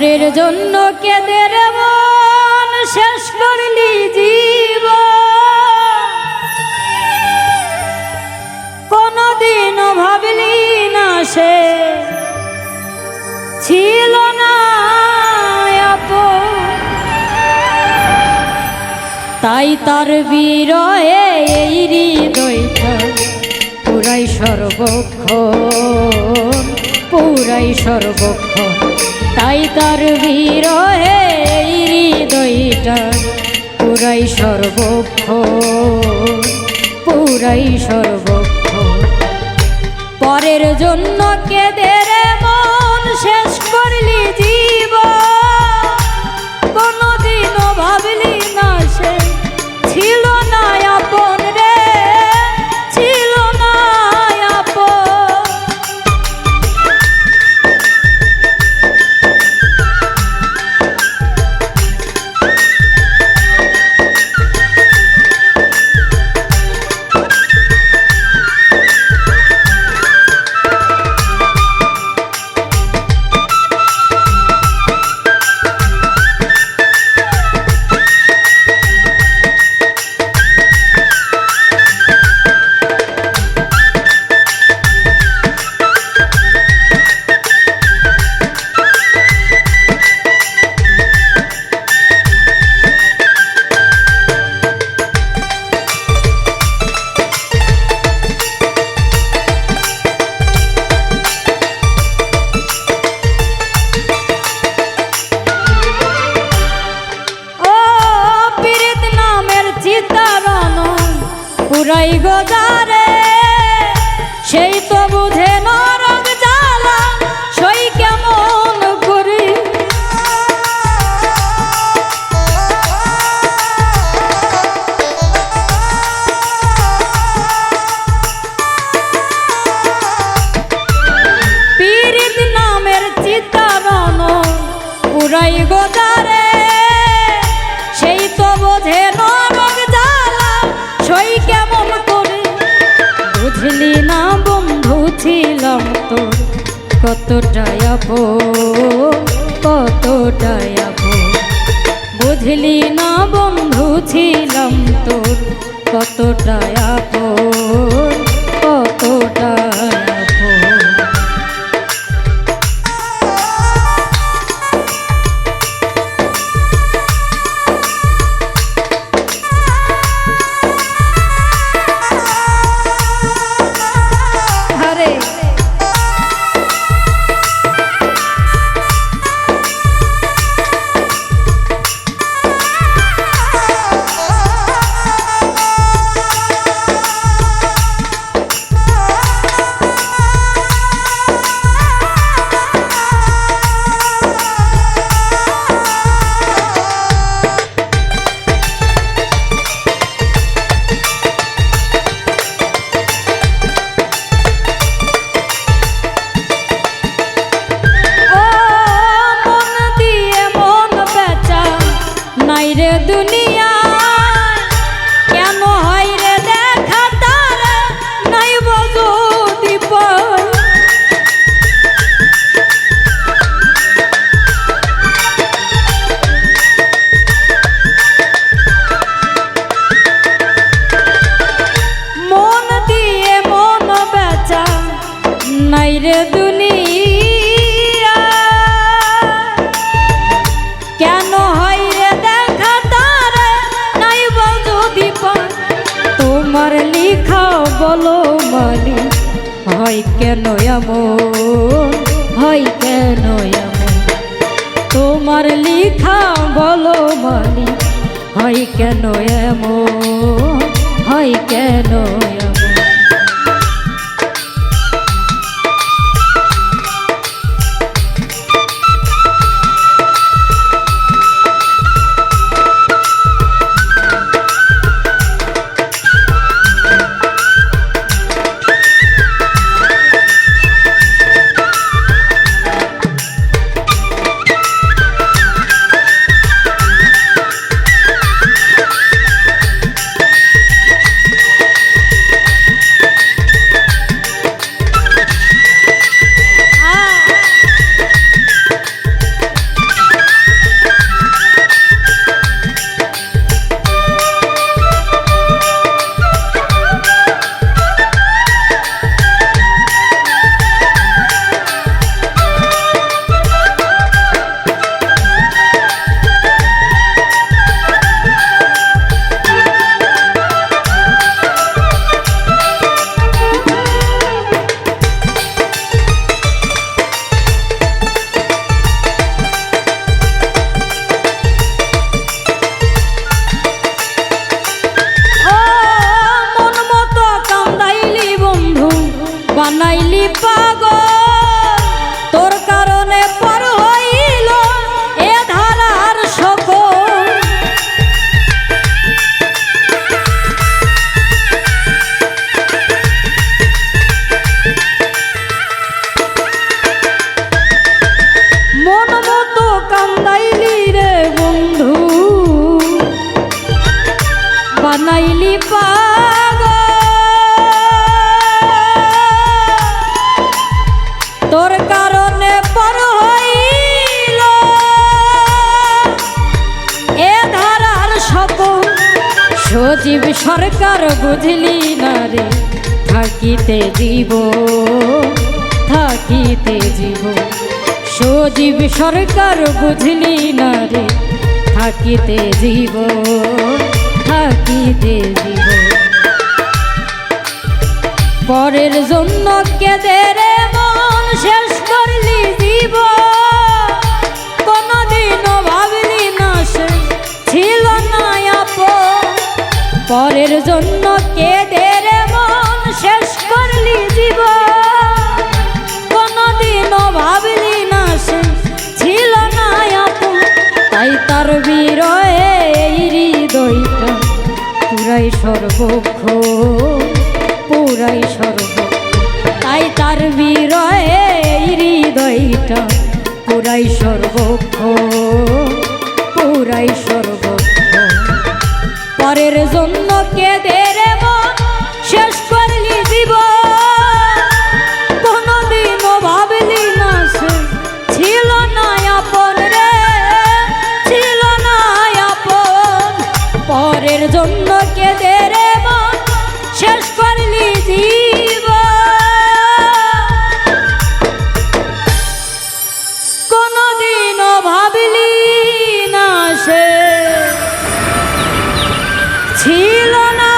পরের জন্য কেদের মন শেষ করলি জীব কোনদিনও ভাবলি না সে ছিল না তাই তার বিরয়ে এই হৃদয়টা পুরাই সর্বক্ষণ পুরাই সর্বক্ষণ। তাই তার বিরহে হৃদয়টা পুরাই সর্বক্ষ পুরাই সর্বক্ষ। পরের জন্য কেঁদে রে কতটাই আপন কতটাই আপন বুঝলি না বন্ধু ছিলাম তোর কতটাই আপন নাই রে দুনিয়া। কেন হয় তোমার লিখা হয় কেন কেন তোমার লিখা হয় কেন হয় বানাইলি পাগল তোর কারণে পর হইল এ ধারার সকল সজীব সরকার বুঝলি না রে থাকিতে জীব থাকিতে জীব সজীব সরকার বুঝলি না রে থাকিতে জীব থাকিতে দিব পরের জন্য কেঁদে রে মন, শেষ করলি দিব কোনদিনও ভাবলি না সে ছিল না আপন। পরের জন্য পুরাই সর্বক্ষ, পুরাই সর্ব তাই তার বিরয়ে হৃদয়টা পুরাই সর্বক্ষ পুরাই সর্বক্ষ। পরের জন্য কেঁদে দেব শেষ করলি জীবন। ঘরের জন্য কেঁদে রে মন শেষ করলি জীব কোনদিনও ভাবলি না সে ছিল না